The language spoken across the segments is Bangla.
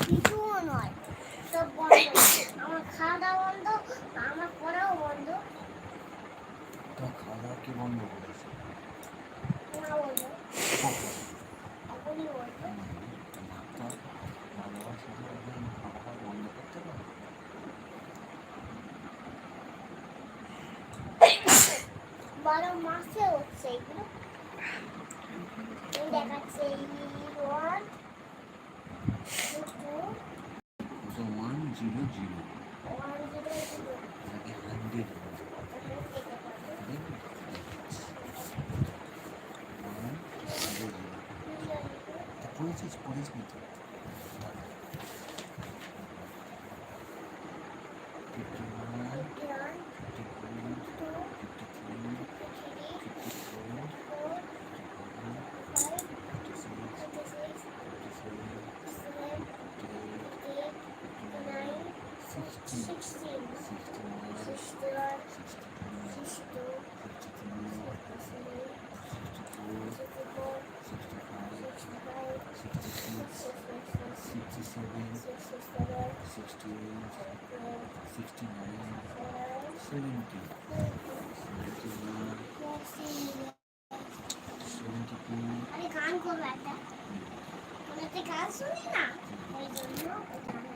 কিছুও নয়। সব আমার খাওয়া দাওয়া বন্ধ আমার পড়াও বন্ধ। তা খাওয়া বারো মাসে হচ্ছে এগুলো। দেখাচ্ছে জিরো জিরো আগে হান্ড্রেড প্রসেস করিস না sixteen, sixty-one, sixty-two, sixty-three, sixty-four, sixty-five, sixty-six, sixty-seven, sixty-eight, sixty-nine, seventy, seventy-one, seventy-two. আমি গান করবো একটা মনে গান শুনি না ওই জন্য গান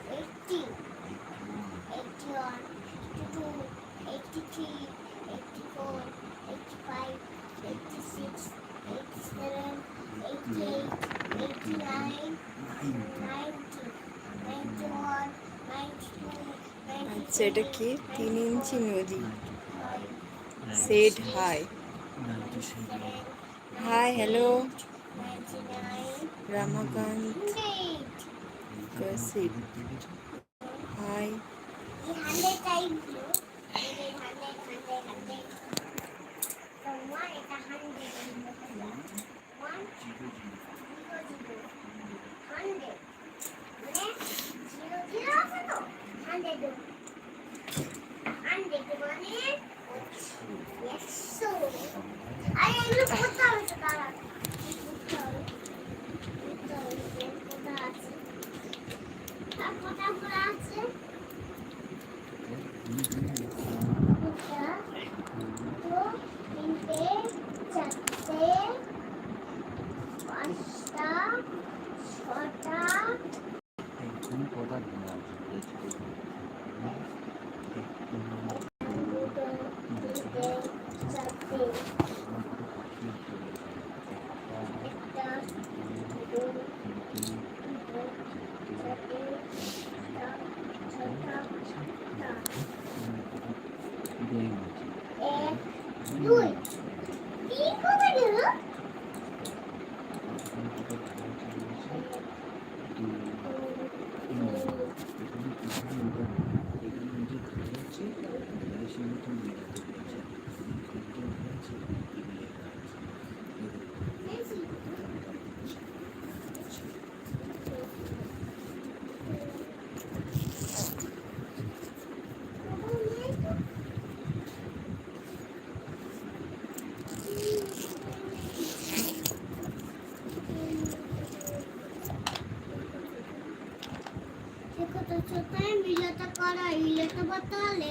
Said a key, teen in Chinoji. Said hi. Hi, hello. Ramagant. Gossip. Hi. Mm-hmm. 几个，几个，几个。我的脸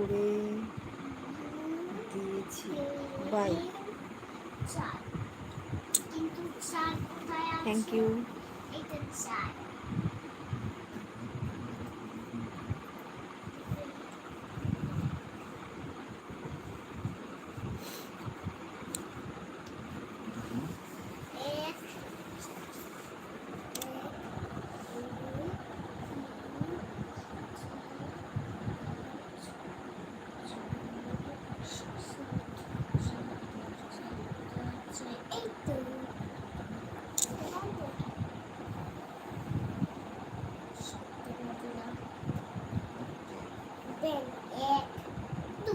করে দেখবেন এক দু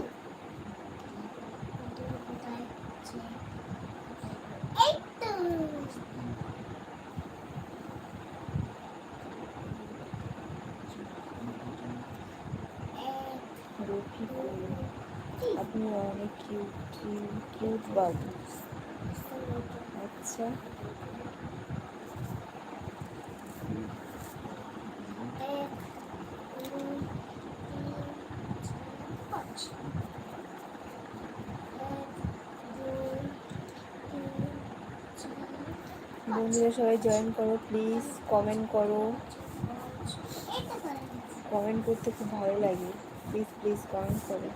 আপনি অনেক কিউট কিউট কিউট বাবু। আচ্ছা। বন্ধুরা সবাই জয়েন করো প্লিজ কমেন্ট করো। কমেন্ট করতে খুব ভালো লাগে। প্লিজ প্লিজ কমেন্ট করো।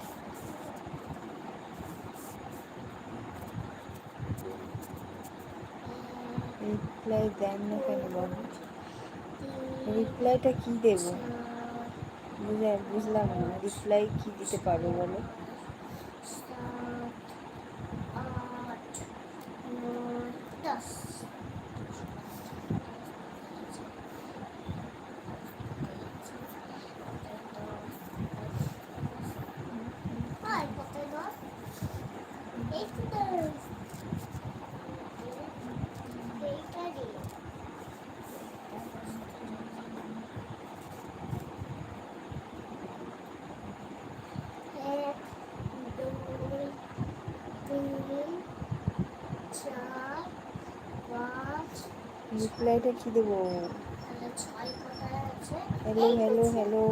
রিপ্লাই দেন না কেন বলো? রিপ্লাইটা কি দেবো? বুঝলাম না রিপ্লাই কী দিতে পারব বলো? রিপ্লাইটা কী দেবো? হ্যালো হ্যালো হ্যালো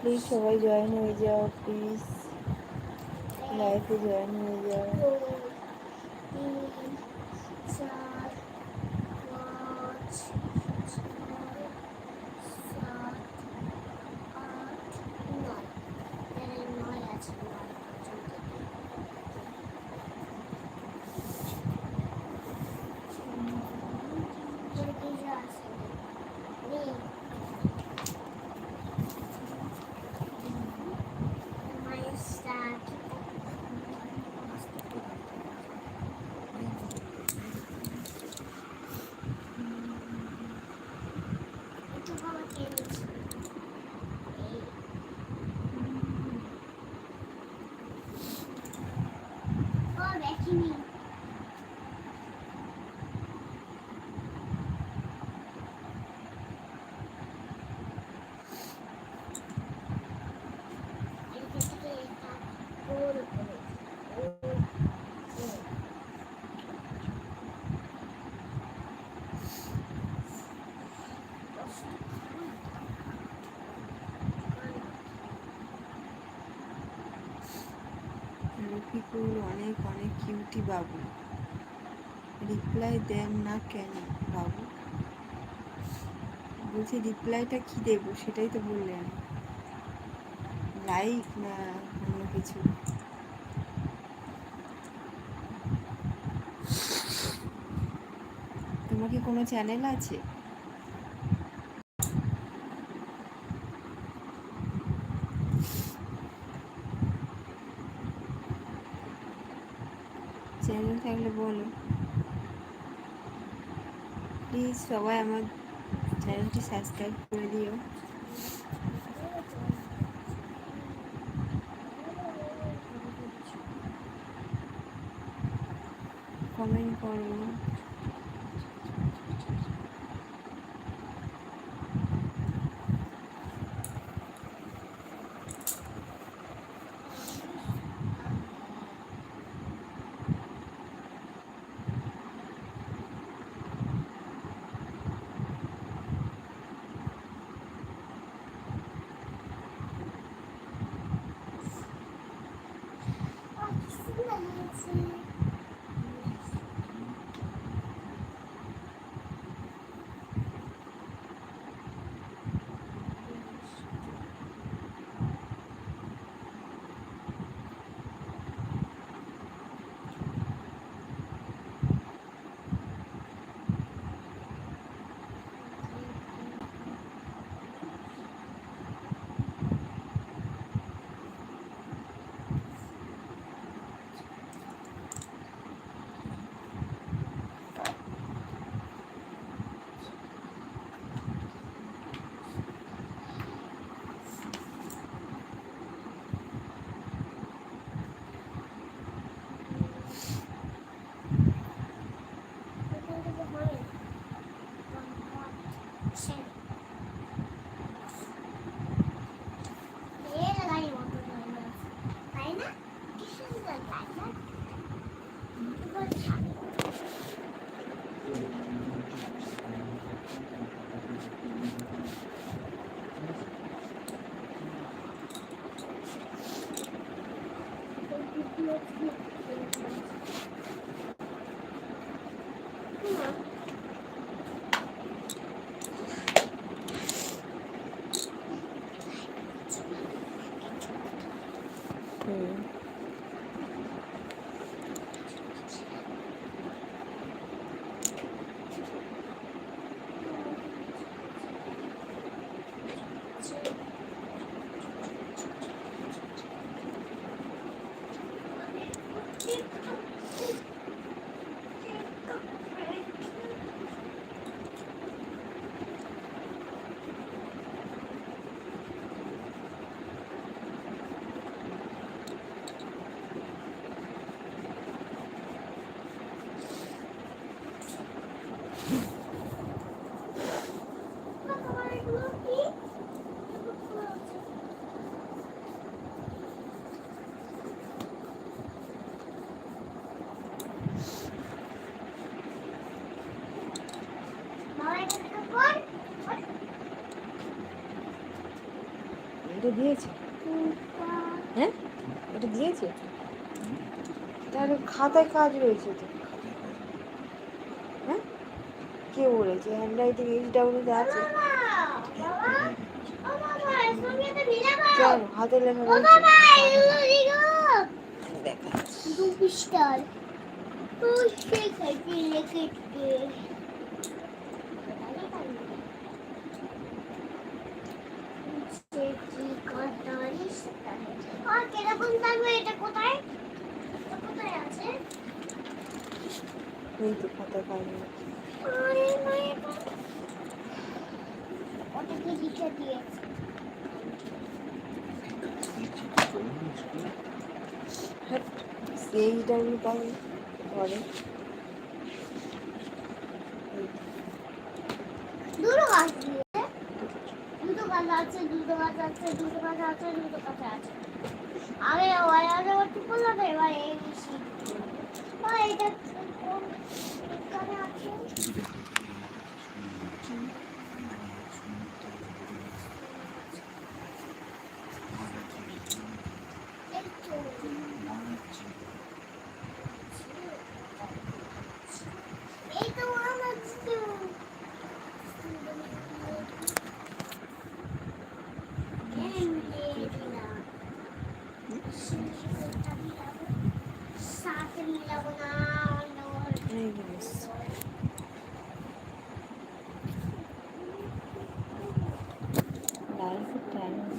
প্লিজ সবাই জয়েন হয়ে যাও প্লিজ লাইফে জয়েন হয়ে যাও। বাবু। রিপ্লাই দেন না কেন বাবু? বলছি, রিপ্লাইটা কি দেবো সেটাই তো বললেন। লাইক না অন্য কিছু? তোমার কি কোনো চ্যানেল আছে? চ্যানেল থাকলে বলো প্লিজ সবাই আমার চ্যানেলটি সাবস্ক্রাইব করে দিও কমেন্ট করো আছে কি সুন্দর, তাই না? এবার ছাড়ো। হুম। হুম বাবা এটা দিয়েছে? হ্যাঁ? এটা দিয়েছে? তাহলে খাতায় কাজ রয়েছে তো হ্যাঁ কে বলেছে? হ্যান্ড রাইটিং ডাব্লিউতে আছে। কেন হাতে কোথায় আছে রয়েছে আরে না এটা ওটা কি লিখে দিয়েছে এইচ ডাব্লিউ তাহলে পরে দুটো গাছ দিয়েছে দুটো গাছ আছে দুটো গাছ আছে দুটো গাছ আছে দুটো গাছ আছে আগে ওয়াই আগে একটু করলাম এবার এই বেশি এটা কোন এখানে আছে